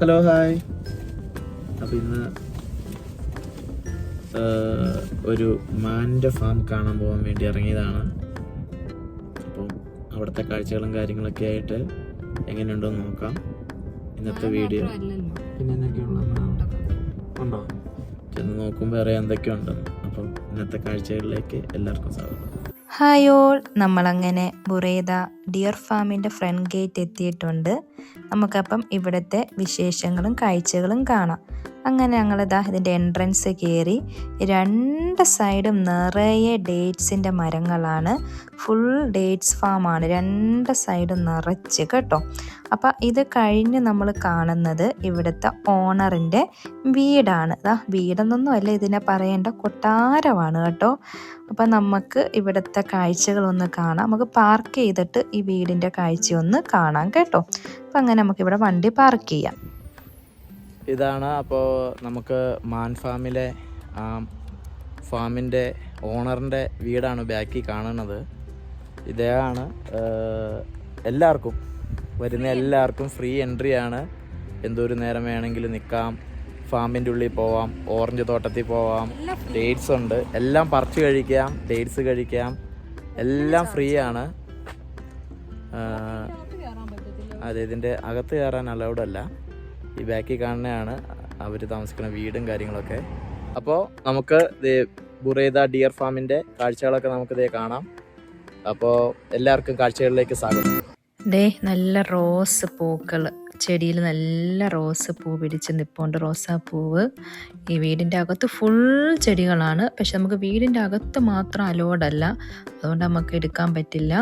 Hello hi. അപ്പം ഇന്ന് ഒരു മാന്റെ ഫാം കാണാൻ പോകാൻ വേണ്ടി ഇറങ്ങിയതാണ്. അപ്പം അവിടുത്തെ കാഴ്ചകളും കാര്യങ്ങളൊക്കെ ആയിട്ട് എങ്ങനെയുണ്ടോ നോക്കാം. ഇന്നത്തെ വീഡിയോ. പിന്നെ എന്തൊക്കെയുള്ള ഉണ്ടോ? ചെന്ന് നോക്കുമ്പോൾ അറിയാം എന്തൊക്കെയുണ്ടെന്ന്. അപ്പം ഇന്നത്തെ കാഴ്ചകളിലേക്ക് എല്ലാവർക്കും സ്വാഗതം. Hi all. നമ്മളങ്ങനെ ബുറേദ ഡിയർ ഫാമിന്റെ ഫ്രണ്ട് ഗേറ്റ് എത്തിയിട്ടുണ്ട്. നമുക്കപ്പം ഇവിടുത്തെ വിശേഷങ്ങളും കാഴ്ചകളും കാണാം. അങ്ങനെ ഞങ്ങൾ ഇതാ ഇതിന്റെ എൻട്രൻസ് കയറി രണ്ട് സൈഡും നിറയെ ഡേറ്റ്സിന്റെ മരങ്ങളാണ്. ഫുൾ ഡേറ്റ്സ് ഫാമാണ് രണ്ട് സൈഡും നിറച്ച് കേട്ടോ. അപ്പം ഇത് കഴിഞ്ഞ് നമ്മൾ കാണുന്നത് ഇവിടുത്തെ ഓണറിന്റെ വീടാണ്. ഇതാ വീടെന്നൊന്നും അല്ല ഇതിനെ പറയേണ്ട കൊട്ടാരമാണ് കേട്ടോ. അപ്പം നമുക്ക് ഇവിടുത്തെ കാഴ്ചകളൊന്ന് കാണാം. നമുക്ക് പാർക്ക് ചെയ്തിട്ട് ഈ വീടിന്റെ കാഴ്ചയൊന്ന് കാണാം കേട്ടോ. അപ്പം അങ്ങനെ നമുക്കിവിടെ വണ്ടി പാർക്ക് ചെയ്യാം. ഇതാണ് അപ്പോൾ നമുക്ക് മാൻ ഫാമിലെ ഫാമിന്റെ ഓണറിന്റെ വീടാണ് ബാക്കി കാണുന്നത്. ഇതാണ് എല്ലാവർക്കും വരുന്ന എല്ലാവർക്കും ഫ്രീ എൻട്രി ആണ്. എന്തോരു നേരം വേണമെങ്കിലും നിൽക്കാം. ഫാമിന്റെ ഉള്ളിൽ പോവാം ഓറഞ്ച് തോട്ടത്തിൽ പോവാം. ഡേറ്റ്സ് ഉണ്ട്. എല്ലാം പറിച്ചു കഴിക്കാം ഡേറ്റ്സ് കഴിക്കാം. എല്ലാം ഫ്രീ ആണ്. അതെ ഇതിന്റെ അകത്ത് കയറാൻ അലൗഡ് അല്ല. ഈ ബാക്കിൽ കാണുന്നതാണ് അവർ താമസിക്കുന്ന വീടും കാര്യങ്ങളൊക്കെ. അപ്പോൾ നമുക്ക് ബുറേദ ഡിയർ ഫാമിന്റെ കാഴ്ചകളൊക്കെ നമുക്ക് ഇതേ കാണാം. അപ്പോൾ എല്ലാവർക്കും കാഴ്ചകളിലേക്ക് സ്വാഗതം. ദേ നല്ല റോസ് പൂക്കൾ ചെടിയിൽ നല്ല റോസ് പൂ പിടിച്ച് നിൽപ്പുണ്ട് റോസാപ്പൂവ്. ഈ വീടിന്റെ അകത്ത് ഫുൾ ചെടികളാണ്. പക്ഷെ നമുക്ക് വീടിന്റെ അകത്ത് മാത്രം അലോഡല്ല അതുകൊണ്ട് നമുക്ക് എടുക്കാൻ പറ്റില്ല.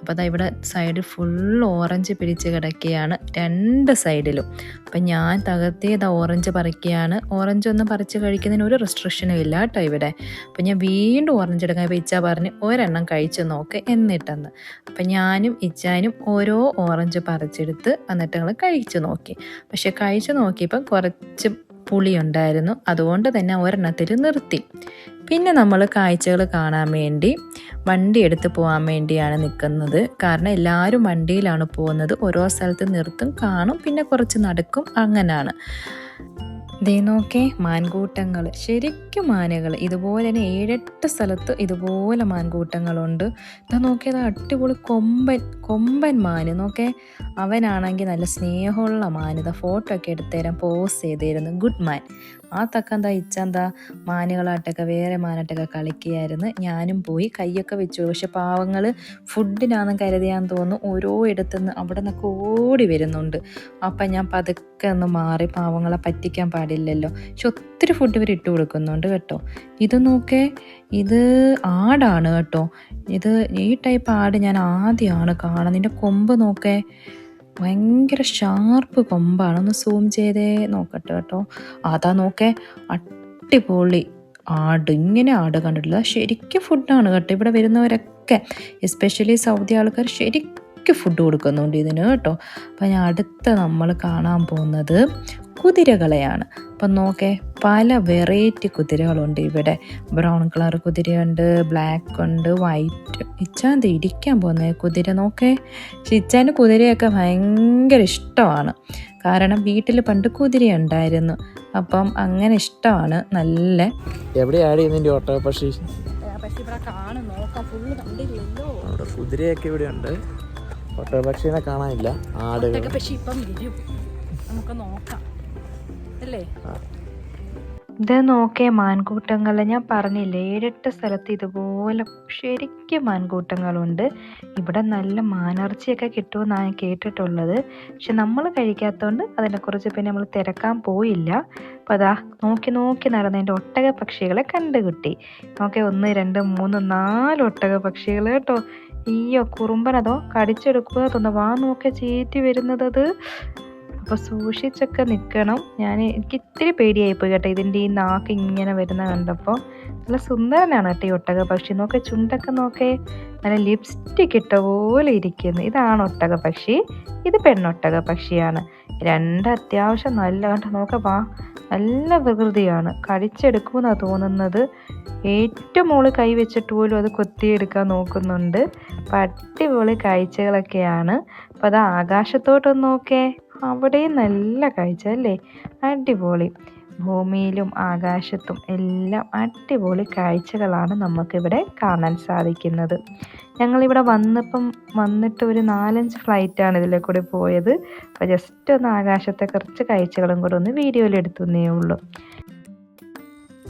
അപ്പോൾ അതാ ഇവിടെ സൈഡ് ഫുൾ ഓറഞ്ച് പിടിച്ച് കിടക്കുകയാണ് രണ്ട് സൈഡിലും അപ്പം ഞാൻ തകർത്തിയത് ഓറഞ്ച് പറിക്കുകയാണ്. ഓറഞ്ച് ഒന്ന് പറിച്ച് കഴിക്കുന്നതിന് ഒരു റെസ്ട്രിക്ഷനും ഇല്ല കേട്ടോ ഇവിടെ. അപ്പം ഞാൻ വീണ്ടും ഓറഞ്ച് എടുക്കാൻ ഇപ്പോൾ ഇച്ച പറഞ്ഞ് ഒരെണ്ണം കഴിച്ച് നോക്ക് എന്നിട്ടെന്ന്. അപ്പം ഞാനും ഇച്ചാനും ഓരോ ഓറഞ്ച് പറിച്ചെടുത്ത് എന്നിട്ട് ഞങ്ങൾ കഴിച്ചു നോക്കി പക്ഷെ കഴിച്ചു നോക്കിയപ്പം കുറച്ച് പുളി ഉണ്ടായിരുന്നു അതുകൊണ്ട് തന്നെ ഒരെണ്ണത്തിൽ നിർത്തി. പിന്നെ നമ്മൾ കാഴ്ചകൾ കാണാൻ വേണ്ടി വണ്ടി എടുത്ത് പോകാൻ വേണ്ടിയാണ് നിൽക്കുന്നത്. കാരണം എല്ലാവരും വണ്ടിയിലാണ് പോകുന്നത്. ഓരോ സ്ഥലത്ത് നിർത്തും കാണും പിന്നെ കുറച്ച് നടക്കും. അങ്ങനെയാണ് ദേ നോക്കേ മാൻകൂട്ടങ്ങൾ. ശരിക്കും മാനകൾ. ഇതുപോലെ തന്നെ ഏഴെട്ട് സ്ഥലത്ത് ഇതുപോലെ മാൻകൂട്ടങ്ങളുണ്ട്. ഇതാ നോക്കിയത് അടിപൊളി കൊമ്പൻ കൊമ്പൻ മാന്. നോക്കേ അവനാണെങ്കിൽ നല്ല സ്നേഹമുള്ള മാൻ ഇതാ ഫോട്ടോ ഒക്കെ എടുത്തുതരാൻ പോസ് ചെയ്തിരുന്നു. ഗുഡ് മാൻ ആ തക്കെന്താ ഇച്ചെന്താ മാനുകളാട്ടൊക്കെ വേറെ മാനാട്ടൊക്കെ കളിക്കുകയായിരുന്നു. ഞാനും പോയി കൈയൊക്കെ വെച്ചു. പക്ഷെ പാവങ്ങൾ ഫുഡിനാണെന്ന് കരുതിയാന്ന് തോന്നുന്നു. ഓരോ ഇടത്തുനിന്ന് അവിടെ നിന്നൊക്കെ ഓടി വരുന്നുണ്ട്. അപ്പം ഞാൻ പതുക്കെ ഒന്ന് മാറി പാവങ്ങളെ പറ്റിക്കാൻ പാടില്ലല്ലോ. പക്ഷെ ഒത്തിരി ഫുഡ് ഇവർ ഇട്ട് കൊടുക്കുന്നുണ്ട് കേട്ടോ. ഇത് നോക്കേ ഇത് ആടാണ് കേട്ടോ. ഇത് ഈ ടൈപ്പ് ആട് ഞാൻ ആദ്യമാണ് കാണുന്നത്. ഇതിന്റെ കൊമ്പ് നോക്കേ. ഭയങ്കര ഷാർപ്പ് കൊമ്പാണ് ഒന്ന് സൂം ചെയ്തേ നോക്കട്ടെ കേട്ടോ. അതാ നോക്കേ അട്ടിപൊളി ആട്. ഇങ്ങനെ ആട് കണ്ടിട്ടില്ല ശരിക്കും ഫുഡാണ് കേട്ടോ ഇവിടെ വരുന്നവരൊക്കെ. എസ്പെഷ്യലി സൗദി ആൾക്കാർ ശരിക്കും ഫുഡ് കൊടുക്കുന്നുണ്ട് ഇതിന് കേട്ടോ. അപ്പം ഞാൻ അടുത്ത നമ്മൾ കാണാൻ പോകുന്നത് കുതിരകളെയാണ്. അപ്പം നോക്കേ പല വെറൈറ്റി കുതിരകളുണ്ട് ഇവിടെ. ബ്രൗൺ കളർ കുതിരയുണ്ട് ബ്ലാക്ക് ഉണ്ട് വൈറ്റ് ഇച്ചാന്ത് ഇടിക്കാൻ പോകുന്നത് കുതിര നോക്കേ. പക്ഷെ ഇച്ചാന് കുതിരയൊക്കെ ഭയങ്കര ഇഷ്ടമാണ്. കാരണം വീട്ടിൽ പണ്ട് കുതിര ഉണ്ടായിരുന്നു അപ്പം അങ്ങനെ ഇഷ്ടമാണ് നല്ല. എവിടെയാണ് ഇതിന്റെ ഓട്ടോ പക്ഷി? കുതിരയൊക്കെ ഇവിടെ ഉണ്ട് ഓട്ടോ പക്ഷീനെ കാണാനില്ല. ആടുകൾ പക്ഷെ ഇപ്പം വരും. നമുക്ക് നോക്കാം. അല്ലേ. ഇത് നോക്കേ മാൻകൂട്ടങ്ങൾ ഞാൻ പറഞ്ഞില്ലേ ഏഴെട്ട് സ്ഥലത്ത് ഇതുപോലെ ശരിക്കും മാൻകൂട്ടങ്ങളുണ്ട്. ഇവിടെ നല്ല മാനിറച്ചിയൊക്കെ കിട്ടുമെന്നാണ് ഞാൻ കേട്ടിട്ടുള്ളത്. പക്ഷെ നമ്മൾ കഴിക്കാത്തതുകൊണ്ട് അതിനെക്കുറിച്ച് പിന്നെ നമ്മൾ തിരക്കാൻ പോയില്ല. അപ്പോൾ അതാ നോക്കി നോക്കി നടന്നതിന്റെ ഒട്ടക പക്ഷികളെ കണ്ടുകിട്ടി. നോക്കേ ഒന്ന് രണ്ട് മൂന്ന് നാല് ഒട്ടക പക്ഷികൾ കേട്ടോ ഈയോ കുറുമ്പനതോ കടിച്ചെടുക്കുക തോന്നുന്നു. വാ നോക്കി ചീറ്റി വരുന്നത് അത്. അപ്പോൾ സൂക്ഷിച്ചൊക്കെ നിൽക്കണം ഞാൻ എനിക്ക് ഇത്തിരി പേടിയായിപ്പോയി കേട്ടോ ഇതിന്റെ ഈ നാക്ക് ഇങ്ങനെ വരുന്ന കണ്ടപ്പോൾ നല്ല സുന്ദരനാണ് കേട്ടോ ഈ ഒട്ടക പക്ഷി നോക്കെ ചുണ്ടൊക്കെ നോക്കേ. നല്ല ലിപ്സ്റ്റിക് ഇട്ട പോലെ ഇരിക്കുന്നു. ഇതാണ് ഒട്ടക പക്ഷി ഇത് പെണ്ണൊട്ടക പക്ഷിയാണ് രണ്ട് അത്യാവശ്യം നല്ല കണ്ടോ? നോക്ക വാ. നല്ല വികൃതിയാണ് കടിച്ചെടുക്കുമെന്നാണ് തോന്നുന്നത്. ഏറ്റവും മുകളിൽ കൈ വെച്ചിട്ട് പോലും അത് കൊത്തിയെടുക്കാൻ നോക്കുന്നുണ്ട്. അപ്പം അടിപൊളി കാഴ്ചകളൊക്കെയാണ്. അപ്പം അത് ആകാശത്തോട്ടൊന്ന് നോക്കേ. അവിടെയും നല്ല കാഴ്ച അല്ലേ? അടിപൊളി. ഭൂമിയിലും ആകാശത്തും എല്ലാം അടിപൊളി കാഴ്ചകളാണ് നമുക്കിവിടെ കാണാൻ സാധിക്കുന്നത്. ഞങ്ങളിവിടെ വന്നപ്പം വന്നിട്ട് ഒരു നാലഞ്ച് ഫ്ലൈറ്റാണ് ഇതിലെ കൂടി പോയത്. അപ്പോൾ ജസ്റ്റ് ഒന്ന് ആകാശത്തെ കുറച്ച് കാഴ്ചകളും കൂടെ ഒന്ന് വീഡിയോയിൽ എടുത്തുന്നേ ഉള്ളൂ.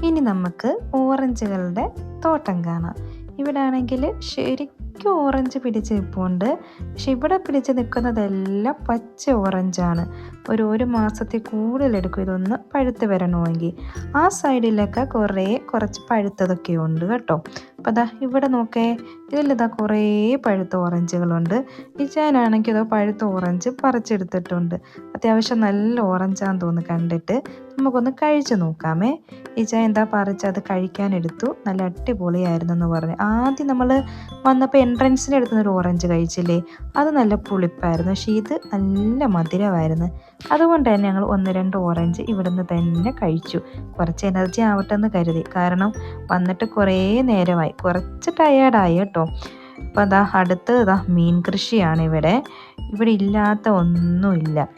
ഇനി നമുക്ക് ഓറഞ്ചുകളുടെ തോട്ടം കാണാം. ഇവിടെ ആണെങ്കിൽ ശരിക്കും ഓറഞ്ച് പിടിച്ച് നിൽപ്പുണ്ട് പക്ഷെ ഇവിടെ പിടിച്ച് നിൽക്കുന്നതെല്ലാം പച്ച ഓറഞ്ചാണ് ഒരു ഒരു മാസത്തിൽ കൂടുതൽ എടുക്കും. ഇതൊന്ന് പഴുത്ത് വരണമെങ്കിൽ. ആ സൈഡിലൊക്കെ കുറേ കുറച്ച് പഴുത്തതൊക്കെ ഉണ്ട് കേട്ടോ. അപ്പോൾ അതാ ഇവിടെ നോക്കേ. ഇതിലിതാ കുറേ പഴുത്ത ഓറഞ്ചുകളുണ്ട് ഇച്ചാനാണെങ്കിൽ ചാനാണെങ്കിൽ ഇതോ പഴുത്ത ഓറഞ്ച് പറിച്ചെടുത്തിട്ടുണ്ട്. അത്യാവശ്യം നല്ല ഓറഞ്ചാന്ന് തോന്നുന്നു കണ്ടിട്ട്. നമുക്കൊന്ന് കഴിച്ചു നോക്കാമേ. ഈ ചായ എന്താ പറിച്ച് അത് കഴിക്കാനെടുത്തു നല്ല അടിപൊളിയായിരുന്നു എന്ന് പറഞ്ഞു. ആദ്യം നമ്മൾ വന്നപ്പോൾ എൻട്രൻസിന്റെ അടുത്ത് ഒരു ഓറഞ്ച് കഴിച്ചില്ലേ? അത് നല്ല പുളിപ്പായിരുന്നു. പക്ഷേ ഇത് നല്ല മധുരമായിരുന്നു. അതുകൊണ്ട് തന്നെ ഞങ്ങൾ ഒന്ന് രണ്ട് ഓറഞ്ച് ഇവിടുന്ന് തന്നെ കഴിച്ചു. കുറച്ച് എനർജി ആവട്ടെ എന്ന് കരുതി. കാരണം വന്നിട്ട് കുറേ നേരമായി. കുറച്ച് ടയേർഡായി കേട്ടോ. അപ്പോൾ അതാ അടുത്ത് ഇതാ മീൻ കൃഷിയാണ് ഇവിടെ. ഇവിടെ ഇല്ലാത്ത ഒന്നുമില്ല.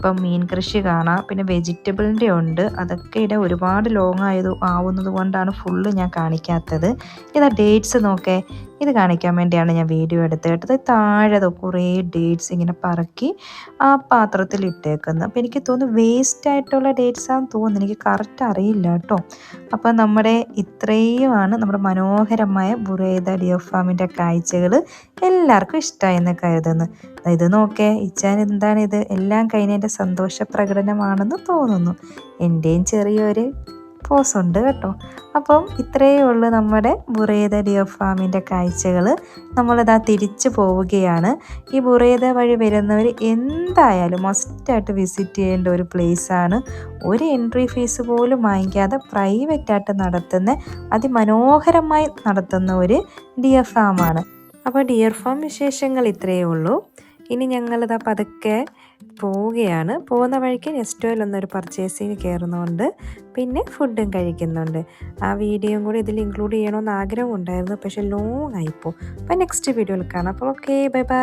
ഇപ്പം മീൻ കൃഷി കാണാം. പിന്നെ വെജിറ്റബിളിന്റെ ഉണ്ട്. അതൊക്കെ ഇവിടെ ഒരുപാട് ലോങ് ആയത് ആവുന്നത് കൊണ്ടാണ് ഫുള്ള് ഞാൻ കാണിക്കാത്തത്. ഇതാ ഡേറ്റ്സ് നോക്കേ. ഇത് കാണിക്കാൻ വേണ്ടിയാണ് ഞാൻ വീഡിയോ എടുത്ത് കേട്ടത് താഴെ കുറേ ഡേറ്റ്സ് ഇങ്ങനെ പറക്കി ആ പാത്രത്തിൽ ഇട്ടേക്കുന്നത്. അപ്പോൾ എനിക്ക് തോന്നുന്നു വേസ്റ്റ് ആയിട്ടുള്ള ഡേറ്റ്സ് ആണെന്ന് തോന്നുന്നു. എനിക്ക് കറക്റ്റ് അറിയില്ല കേട്ടോ. അപ്പോൾ നമ്മുടെ ഇത്രയുമാണ് നമ്മുടെ മനോഹരമായ ബുറേദ ഡിയർ ഫാമിന്റെ കാഴ്ചകൾ എല്ലാവർക്കും ഇഷ്ടമായെന്ന് കരുതുന്നു. ഇത് നോക്കേ. ഇച്ചാൻ എന്താണ് ഇത്? എല്ലാം കഴിഞ്ഞതിന്റെ സന്തോഷ പ്രകടനമാണെന്ന് തോന്നുന്നു. എന്റെയും ചെറിയൊരു പോസ് ഉണ്ട് കേട്ടോ. അപ്പം ഇത്രയേ ഉള്ളൂ നമ്മുടെ ബുറേദ ഡിയോ ഫാമിന്റെ കാഴ്ചകൾ. നമ്മളിതാ തിരിച്ചു പോവുകയാണ്. ഈ ബുറേദ വഴി വരുന്നവർ എന്തായാലും മസ്റ്റായിട്ട് വിസിറ്റ് ചെയ്യേണ്ട ഒരു പ്ലേസാണ്. ഒരു എൻട്രി ഫീസ് പോലും വാങ്ങിക്കാതെ പ്രൈവറ്റായിട്ട് നടത്തുന്ന അതിമനോഹരമായി നടത്തുന്ന ഒരു ഡിയർ ഫാമാണ്. അപ്പോൾ ഡിയർ ഫാം വിശേഷങ്ങൾ ഇത്രയേ ഉള്ളൂ. ഇനി ഞങ്ങളിതാ പതുക്കെ പോവുകയാണ്. പോകുന്ന വഴിക്ക് നെസ്റ്റോയിൽ ഒന്നൊരു പർച്ചേസിങ് കയറുന്നുണ്ട്. പിന്നെ ഫുഡും കഴിക്കുന്നുണ്ട്. ആ വീഡിയോയും കൂടി ഇതിൽ ഇൻക്ലൂഡ് ചെയ്യണമെന്ന് ആഗ്രഹം ഉണ്ടായിരുന്നു പക്ഷെ ലോങ് ആയിപ്പോൾ അപ്പോൾ നെക്സ്റ്റ് വീഡിയോയിൽ കാണാം. അപ്പോൾ ഓക്കെ ബൈ ബൈ